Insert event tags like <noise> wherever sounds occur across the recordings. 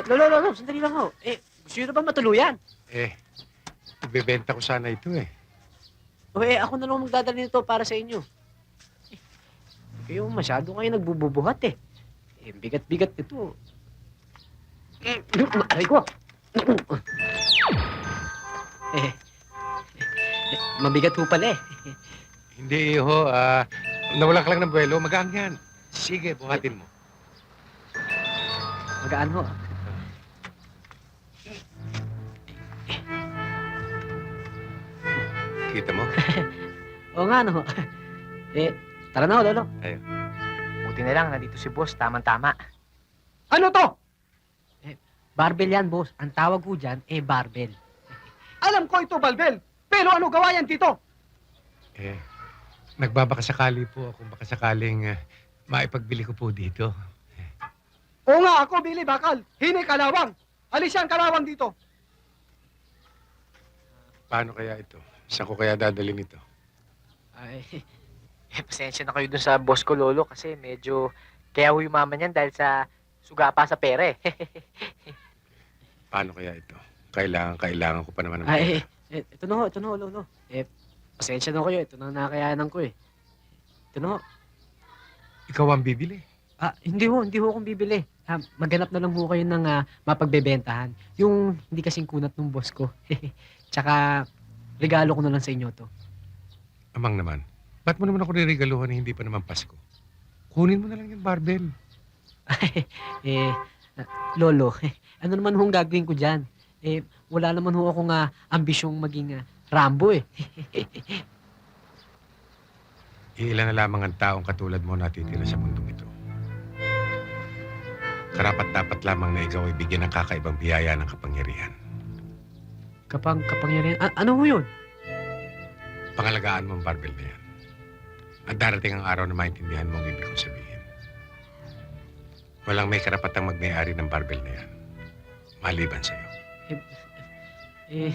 Eh, lolo, lolo, sandali lang ho. Eh, gusto nyo na ba matuluyan? Eh, ibebenta ko sana ito eh. O eh, ako na lang magdadala nito para sa inyo. Eh, kayo masyado kayo nagbububuhat eh. Eh, bigat-bigat ito. Aray ko. eh, eh, mabigat ho pala eh. Hindi ho, ah, nawalan ka lang ng buwelo, magaan yan. Sige, buhatin mo. Magaan ho. Kita mo? <laughs> Oo nga, no. Eh, tara na lolo. Buti na lang, nandito si boss, tamang-tama. Ano to? Barbell yan, boss. Ang tawag ko dyan, eh, barbell. <laughs> Alam ko ito, Balbel. Pero ano gawa yan dito? Eh, nagbabakasakali po ako baka sakaling ah, maipagbili ko po dito. Oo nga, ako, Billy Bakal. Hini kalawang. Alis yan kalawang dito. Paano kaya ito? Saan ko kaya dadalhin ito? Ay, <laughs> Eh, pasensya na kayo dun sa boss ko, Lolo, kasi medyo kaya ho yumaman yan dahil sa suga pa sa pere. <laughs> Paano kaya ito? Kailangan, kailangan ko pa naman. ng ay, eh, ito na ho, ito na ho, lolo. Eh, pasensya na kayo. Ito na nakakayanan ko eh. Ito na ho. Ikaw ang bibili. Ah, hindi ho, hindi ho akong bibili. Ah, maghanap na lang ho kayo ng ah, mapagbebentahan. Yung hindi kasing kunat ng boss ko. <laughs> Tsaka, regalo ko na lang sa inyo to. Amang naman. Ba't mo naman ako riregaluhan na hindi pa naman Pasko? Kunin mo na lang yung barbell. eh, lolo, <laughs> ano naman hong gagawin ko dyan? Eh, wala naman ho akong ah, ambisyong maging ah, Rambo eh. <laughs> Iilan na lamang ang taong katulad mo natitira sa mundong ito. Karapat dapat lamang na ikaw ay bigyan ng kakaibang biyaya ng kapangyarihan. Kapang, kapangyarihan. Ah, ano ho yun? Pangalagaan mo ang barbell na yan. At darating ang araw na maintindihan mo ang ibig kong sabihin. Walang may karapatang magmay-ari ng barbell na yan. Maliban sa'yo. Eh, eh,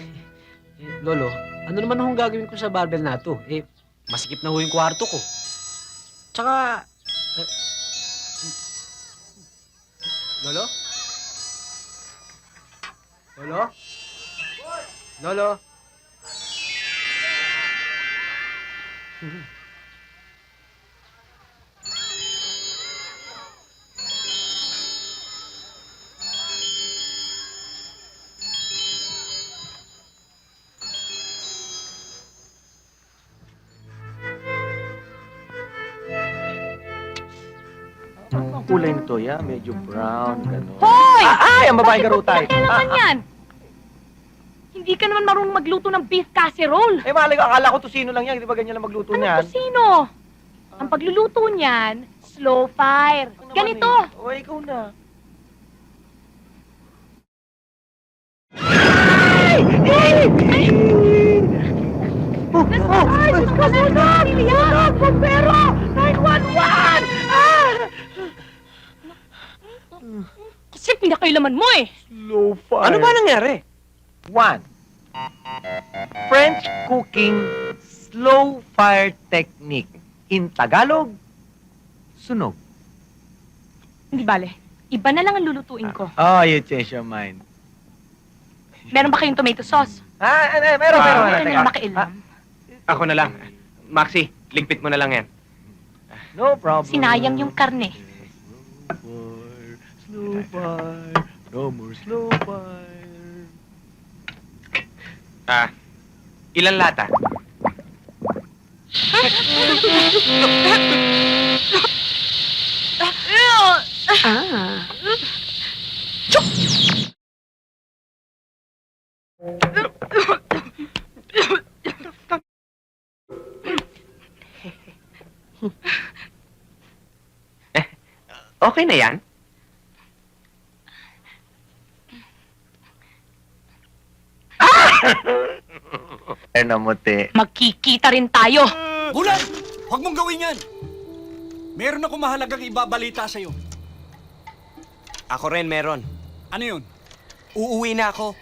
Lolo, ano naman hong gagawin ko sa barbell na to? Eh, masikip na ho yung kwarto ko. Tsaka, eh, Lolo? Lolo? Lolo? Ang kulay nito, ya, medyo brown, gano'n. Hoy! Ah, ay, ang babaeng garutay. Ano naman yan? Hindi ka naman marunong magluto ng beef casserole. Eh, malay ko, akala ko to sino lang yan. Di ba ganyan lang magluto Ano niyan? to sino? Ang pagluluto niyan, slow fire. Ano naman Ganito. eh? O, ikaw na. Ay, Diyos ko, sunog! Sunog! Bombero! 911! Ah! Kasi pinakailaman mo eh. Slow fire. ano ba nangyari? One. French cooking slow fire technique. In Tagalog, sunog. Hindi bale. Iba na lang ang lulutuin ko. Oh, you change your mind. Meron ba kayong tomato sauce? Ah, eh, eh, meron, meron. Meron meron. na Teka. makialam. Ako na lang. Maxi, ligpit mo na lang yan. No problem. Sinayang yung karne. Fire, slow fire, no more slow fire. Ah, ilan lata? Ah. Okay na yan? Eh, namuti. Magkikita rin tayo. Bulan! Huwag mong gawin yan! Meron ako mahalagang ibabalita sa'yo. Ako rin meron. Ano yun? Uuwi na ako.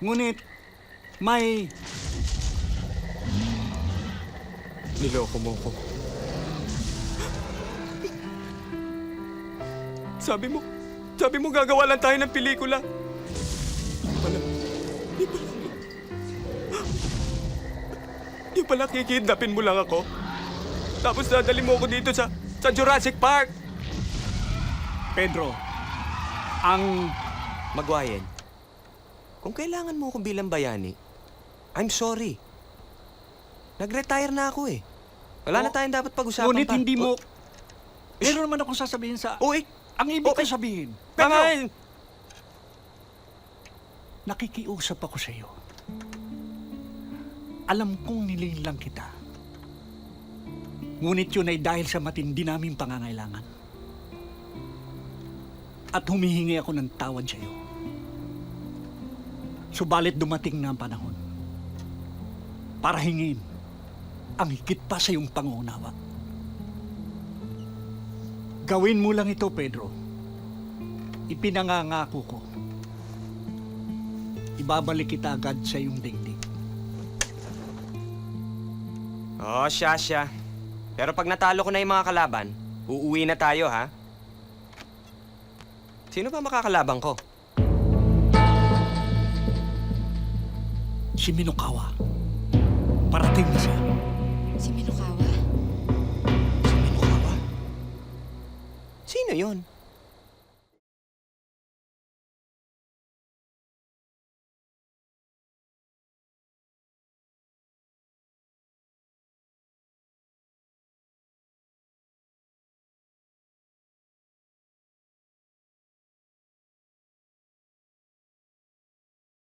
Ngunit, may... Niloko mo ko. Sabi mo, Sabi mo gagawa lang tayo ng pelikula. Di pala. Di pala. Di pala kikidnapin mo lang ako. Tapos dadali mo ako dito sa sa Jurassic Park. Pedro, ang Magwayen, kung kailangan mo akong bilang bayani, I'm sorry. Nag-retire na ako eh. Wala na Oh, tayong dapat pag-usapan ngunit pa. hindi mo... Oh, Meron naman akong sasabihin sa... oh, eh, Ang ibig Oh, ko eh. sabihin, Pangain! nakikiusap ako sa iyo. Alam kong nililang kita. Ngunit yun ay dahil sa matindi naming pangangailangan. At humihingi ako ng tawad sa iyo. Subalit dumating na ang panahon para hingin ang higit pa sa iyong pangunawa. Gawin mo lang ito, Pedro. Ipinangangako ko ibabalik kita agad sa iyong daigdig. Oh, siya, siya. Pero pag natalo ko na yung mga kalaban, uuwi na tayo, ha? Sino ba makakalabang ko? Si Minokawa. Parating na siya. Si Minokawa? Si Minokawa? Sino yon?